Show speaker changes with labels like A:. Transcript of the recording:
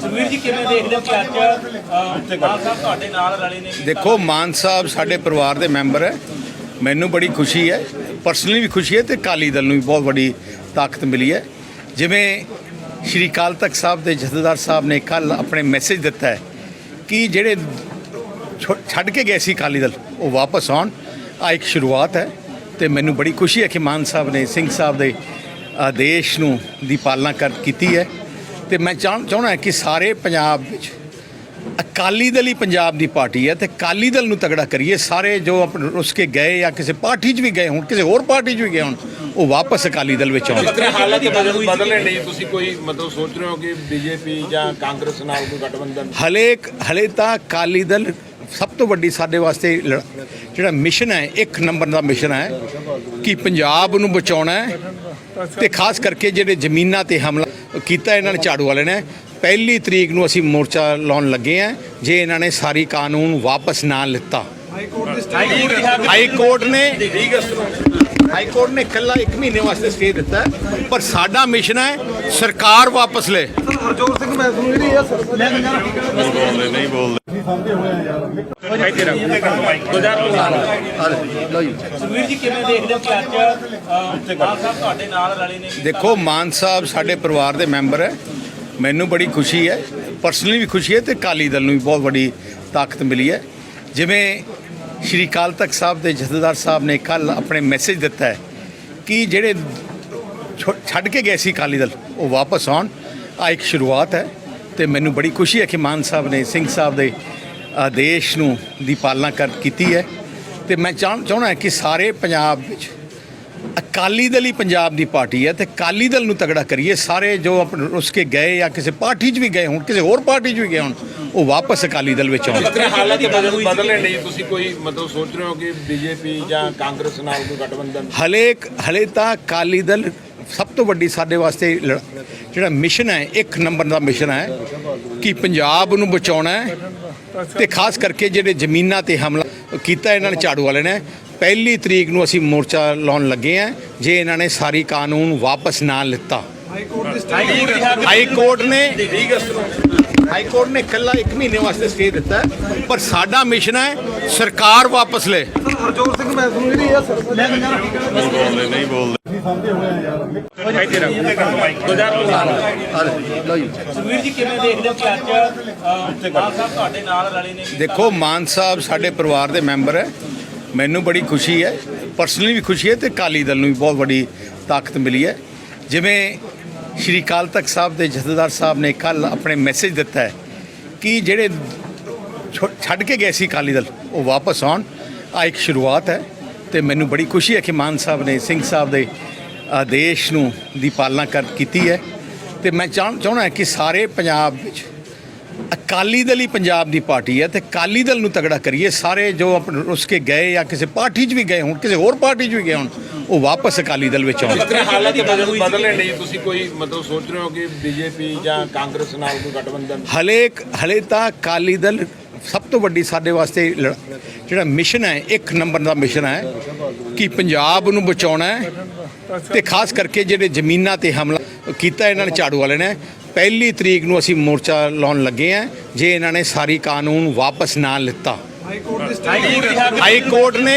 A: ਸੁਖਵੀਰ ਜੀ ਕਿਵੇਂ ਦੇਖਦੇ ਹੋ ਕਿ ਅੱਜ ਅ, ਮਾਨ ਸਾਹਿਬ ਤੁਹਾਡੇ ਨਾਲ ਰਲੇ ਨੇ?
B: ਦੇਖੋ ਮਾਨ ਸਾਹਿਬ ਸਾਡੇ ਪਰਿਵਾਰ ਦੇ ਮੈਂਬਰ ਹੈ। ਮੈਨੂੰ ਬੜੀ ਖੁਸ਼ੀ ਹੈ ਪਰਸਨਲੀ ਵੀ ਖੁਸ਼ੀ ਹੈ ਤੇ ਕਾਲੀ ਦਲ ਨੂੰ ਵੀ ਬਹੁਤ ਵੱਡੀ ਤਾਕਤ ਮਿਲੀ ਹੈ। ਜਿਵੇਂ ਸ਼੍ਰੀ ਅਕਾਲ ਤਖਤ ਸਾਹਿਬ ਦੇ ਜਥੇਦਾਰ ਸਾਹਿਬ ਨੇ ਕੱਲ ਆਪਣੇ ਮੈਸੇਜ ਦਿੱਤਾ ਹੈ ਕਿ ਜਿਹੜੇ ਛੱਡ ਕੇ ਗਏ ਸੀ ਕਾਲੀ ਦਲ ਉਹ ਵਾਪਸ ਆਉਣ। ਆ ਇੱਕ ਸ਼ੁਰੂਆਤ ਹੈ ਤੇ ਮੈਨੂੰ ਬੜੀ ਖੁਸ਼ੀ ਹੈ ਕਿ ਮਾਨ ਸਾਹਿਬ ਨੇ ਸਿੰਘ ਸਾਹਿਬ ਦੇ ਆਦੇਸ਼ ਨੂੰ ਦੀ ਪਾਲਣਾ ਕਰ ਕੀਤੀ ਹੈ। ਤੇ ਮੈਂ ਚਾਹ- ਚਾਹੁੰਦਾ ਕਿ ਸਾਰੇ ਪੰਜਾਬ ਵਿੱਚ ਅਕਾਲੀ ਦਲ ਹੀ ਪੰਜਾਬ ਦੀ ਪਾਰਟੀ ਹੈ ਤੇ ਅਕਾਲੀ ਦਲ ਨੂੰ ਤਗੜਾ ਕਰੀਏ। ਸਾਰੇ ਜੋ ਆਪਣੇ ਰੁੱਸ ਕੇ ਗਏ ਜਾਂ ਕਿਸੇ ਪਾਰਟੀ 'ਚ ਵੀ ਗਏ ਹੁਣ ਕਿਸੇ ਹੋਰ ਪਾਰਟੀ 'ਚ ਵੀ ਗਏ ਹੁਣ ਉਹ ਵਾਪਸ ਅਕਾਲੀ ਦਲ ਵਿੱਚ ਆਉਣ।
A: ਸੀ।
C: ਬਦਲਣ ਲਈ ਤੁਸੀਂ ਕੋਈ ਮਤਲਬ ਸੋਚ ਰਹੇ ਹੋ ਕਿ ਬੀਜੇਪੀ ਜਾਂ ਕਾਂਗਰਸ ਨਾਲ ਕੋਈ ਗਠਬੰਧਨ?
B: ਹਲੇ ਹਲੇ ਤਾਂ ਅਕਾਲੀ ਦਲ ਸਭ ਤੋਂ ਵੱਡੀ ਸਾਡੇ ਵਾਸਤੇ ਜਿਹੜਾ ਮਿਸ਼ਨ ਹੈ ਇੱਕ ਨੰਬਰ ਦਾ ਮਿਸ਼ਨ ਹੈ ਕਿ ਪੰਜਾਬ ਨੂੰ ਬਚਾਉਣਾ ਹੈ। ਤੇ ਖਾਸ ਕਰਕੇ ਜਿਹੜੇ ਜ਼ਮੀਨਾਂ ਤੇ ਹਮਲਾ ਕੀਤਾ ਇਹਨਾਂ ਨੇ ਝਾੜੂ ਵਾਲੇ ਨੇ ਪਹਿਲੀ ਤਰੀਕ ਨੂੰ ਅਸੀਂ ਮੋਰਚਾ ਲਾਉਣ ਲੱਗੇ ਆ ਜੇ ਇਹਨਾਂ ਨੇ ਸਾਰੀ ਕਾਨੂੰਨ ਵਾਪਸ ਨਾ ਲਿੱਤਾ। ਹਾਈ ਕੋਰਟ ਨੇ ਹਾਈ ਕੋਰਟ ਨੇ ਕੱਲਾ 1 ਮਹੀਨੇ ਵਾਸਤੇ ਸਟੇ ਦਿੱਤਾ ਹੈ, ਪਰ ਸਾਡਾ ਮਿਸ਼ਨ ਹੈ ਸਰਕਾਰ ਵਾਪਸ ਲੈ।
A: ਸੁਖਵੀਰ ਜੀ ਕਿਵੇਂ ਦੇਖਦੇ ਹੋ ਕਿ ਅੱਜ ਅ, ਮਾਨ ਸਾਹਿਬ ਤੁਹਾਡੇ ਨਾਲ ਰਲੇ ਨੇ?
B: ਦੇਖੋ ਮਾਨ ਸਾਹਿਬ ਸਾਡੇ ਪਰਿਵਾਰ ਦੇ ਮੈਂਬਰ ਹੈ। ਮੈਨੂੰ ਬੜੀ ਖੁਸ਼ੀ ਹੈ। ਪਰਸਨਲੀ ਵੀ ਖੁਸ਼ੀ ਹੈ ਤੇ ਕਾਲੀ ਦਲ ਨੂੰ ਵੀ ਬਹੁਤ ਵੱਡੀ ਤਾਕਤ ਮਿਲੀ ਹੈ। ਜਿਵੇਂ ਸ਼੍ਰੀ ਅਕਾਲ ਤਖਤ ਸਾਹਿਬ ਦੇ ਜਥੇਦਾਰ ਸਾਹਿਬ ਨੇ ਕੱਲ ਆਪਣੇ ਮੈਸੇਜ ਦਿੱਤਾ ਹੈ ਕਿ ਜਿਹੜੇ ਛੋ- ਛੱਡ ਕੇ ਗਏ ਸੀ ਕਾਲੀ ਦਲ, ਉਹ ਵਾਪਸ ਆਉਣ। ਆ ਇੱਕ ਸ਼ੁਰੂਆਤ ਹੈ ਤੇ ਮੈਨੂੰ ਬੜੀ ਖੁਸ਼ੀ ਹੈ ਕਿ ਮਾਨ ਸਾਹਿਬ ਨੇ, ਸਿੰਘ ਸਾਹਿਬ ਦੇ ਆਦੇਸ਼ ਨੂੰ ਦੀ ਪਾਲਣਾ ਕਰ, ਕੀਤੀ ਹੈ। ਤੇ ਮੈਂ ਚਾਹ- ਚਾਹੁੰਦਾ ਕਿ ਸਾਰੇ ਪੰਜਾਬ ਵਿੱਚ ਅਕਾਲੀ ਦਲ ਹੀ ਪੰਜਾਬ ਦੀ ਪਾਰਟੀ ਹੈ ਤੇ ਅਕਾਲੀ ਦਲ ਨੂੰ ਤਗੜਾ ਕਰੀਏ। ਸਾਰੇ ਜੋ ਆਪਣੇ ਰੁੱਸ ਕੇ ਗਏ ਜਾਂ ਕਿਸੇ ਪਾਰਟੀ 'ਚ ਵੀ ਗਏ ਹੋਣ, ਕਿਸੇ ਹੋਰ ਪਾਰਟੀ 'ਚ ਵੀ ਗਏ ਹੋਣ ਉਹ ਵਾਪਸ ਅਕਾਲੀ ਦਲ ਵਿੱਚ ਆਉਣ।
C: ਬਦਲਣ ਲਈ ਤੁਸੀਂ ਕੋਈ ਮਤਲਬ ਸੋਚ ਰਹੇ ਹੋ ਕਿ ਬੀਜੇਪੀ ਜਾਂ ਕਾਂਗਰਸ ਨਾਲ ਕੋਈ ਗਠਬੰਧਨ?
B: ਹਲੇ ਹਲੇ ਤਾਂ ਅਕਾਲੀ ਦਲ ਸਭ ਤੋਂ ਵੱਡੀ ਸਾਡੇ ਵਾਸਤੇ ਜਿਹੜਾ ਮਿਸ਼ਨ ਹੈ ਇੱਕ ਨੰਬਰ ਦਾ ਮਿਸ਼ਨ ਹੈ ਕਿ ਪੰਜਾਬ ਨੂੰ ਬਚਾਉਣਾ ਹੈ ਤੇ ਖਾਸ ਕਰਕੇ ਜਿਹੜੇ ਜ਼ਮੀਨਾਂ ਤੇ ਹਮਲਾ ਕੀਤਾ ਇਹਨਾਂ ਨੇ ਝਾੜੂ ਵਾਲੇ ਨੇ ਪਹਿਲੀ ਤਰੀਕ ਨੂੰ ਅਸੀਂ ਮੋਰਚਾ ਲਾਉਣ ਲੱਗੇ ਆ ਜੇ ਇਹਨਾਂ ਨੇ ਸਾਰੀ ਕਾਨੂੰਨ ਵਾਪਸ ਨਾ ਲਿੱਤਾ। ਹਾਈ ਕੋਰਟ ਨੇ। ਹਾਈ ਕੋਰਟ ਨੇ ਕੱਲਾ 1 ਮਹੀਨੇ ਵਾਸਤੇ ਸਟੇ ਦਿੱਤਾ ਹੈ, ਪਰ ਸਾਡਾ ਮਿਸ਼ਨ ਹੈ ਸਰਕਾਰ ਵਾਪਸ ਲੈ।
A: ਸੁਖਵੀਰ ਜੀ ਕਿਵੇਂ ਦੇਖਦੇ ਹੋ ਕਿ ਅੱਜ ਅ, ਮਾਨ ਸਾਹਿਬ ਤੁਹਾਡੇ ਨਾਲ ਰਲੇ ਨੇ।
B: ਦੇਖੋ ਮਾਨ ਸਾਹਿਬ ਸਾਡੇ ਪਰਿਵਾਰ ਦੇ ਮੈਂਬਰ ਹੈ। ਮੈਨੂੰ ਬੜੀ ਖੁਸ਼ੀ ਹੈ। ਪਰਸਨਲੀ ਵੀ ਖੁਸ਼ੀ ਹੈ ਤੇ ਕਾਲੀ ਦਲ ਨੂੰ ਵੀ ਬਹੁਤ ਵੱਡੀ ਤਾਕਤ ਮਿਲੀ ਹੈ। ਜਿਵੇਂ ਸ਼੍ਰੀ ਅਕਾਲ ਤਖਤ ਸਾਹਿਬ ਦੇ ਜਥੇਦਾਰ ਸਾਹਿਬ ਨੇ ਕੱਲ ਆਪਣੇ ਮੈਸੇਜ ਦਿੱਤਾ ਹੈ ਕਿ ਜਿਹੜੇ ਛੋ- ਛੱਡ ਕੇ ਗਏ ਸੀ ਕਾਲੀ ਦਲ, ਉਹ ਵਾਪਸ ਆਉਣ। ਆ ਇੱਕ ਸ਼ੁਰੂਆਤ ਹੈ ਤੇ ਮੈਨੂੰ ਬੜੀ ਖੁਸ਼ੀ ਹੈ ਕਿ ਮਾਨ ਸਾਹਿਬ ਨੇ ਸਿੰਘ ਸਾਹਿਬ ਦੇ ਆਦੇਸ਼ ਨੂੰ ਦੀ ਪਾਲਣਾ ਕਰ, ਕੀਤੀ ਹੈ। ਤੇ ਮੈਂ ਚਾਹ- ਚਾਹੁੰਦਾ ਕਿ ਸਾਰੇ ਪੰਜਾਬ ਵਿੱਚ ਅਕਾਲੀ ਦਲ ਹੀ ਪੰਜਾਬ ਦੀ ਪਾਰਟੀ ਹੈ ਤੇ ਅਕਾਲੀ ਦਲ ਨੂੰ ਤਗੜਾ ਕਰੀਏ। ਸਾਰੇ ਜੋ ਆਪਣੇ ਰੁੱਸ ਕੇ ਗਏ ਜਾਂ ਕਿਸੇ ਪਾਰਟੀ 'ਚ ਵੀ ਗਏ ਹੋਣ, ਕਿਸੇ ਹੋਰ ਪਾਰਟੀ 'ਚ ਵੀ ਗਏ ਹੋਣ ਉਹ ਵਾਪਸ ਅਕਾਲੀ ਦਲ ਵਿੱਚ ਆਉਣ।
A: ਤਰ੍ਹਾਂ ਹਾਲਾਤ।
C: ਬਦਲਣ ਲਈ ਤੁਸੀਂ ਕੋਈ ਮਤਲਬ ਸੋਚ ਰਹੇ ਹੋ ਕਿ ਬੀਜੇਪੀ ਜਾਂ ਕਾਂਗਰਸ ਨਾਲ ਕੋਈ ਗਠਬੰਧਨ?
B: ਹਲੇ ਹਲੇ ਤਾਂ ਅਕਾਲੀ ਦਲ ਸਭ ਤੋਂ ਵੱਡੀ ਸਾਡੇ ਵਾਸਤੇ ਜਿਹੜਾ ਮਿਸ਼ਨ ਹੈ ਇੱਕ ਨੰਬਰ ਦਾ ਮਿਸ਼ਨ ਹੈ ਕਿ ਪੰਜਾਬ ਨੂੰ ਬਚਾਉਣਾ ਹੈ ਤੇ ਖਾਸ ਕਰਕੇ ਜਿਹੜੇ ਜ਼ਮੀਨਾਂ ਤੇ ਹਮਲਾ ਕੀਤਾ ਇਹਨਾਂ ਨੇ ਝਾੜੂ ਵਾਲੇ ਨੇ ਪਹਿਲੀ ਤਰੀਕ ਨੂੰ ਅਸੀਂ ਮੋਰਚਾ ਲਾਉਣ ਲੱਗੇ ਆ ਜੇ ਇਹਨਾਂ ਨੇ ਸਾਰੀ ਕਾਨੂੰਨ ਵਾਪਸ ਨਾ ਲਿੱਤਾ। ਹਾਈ ਕੋਰਟ ਨੇ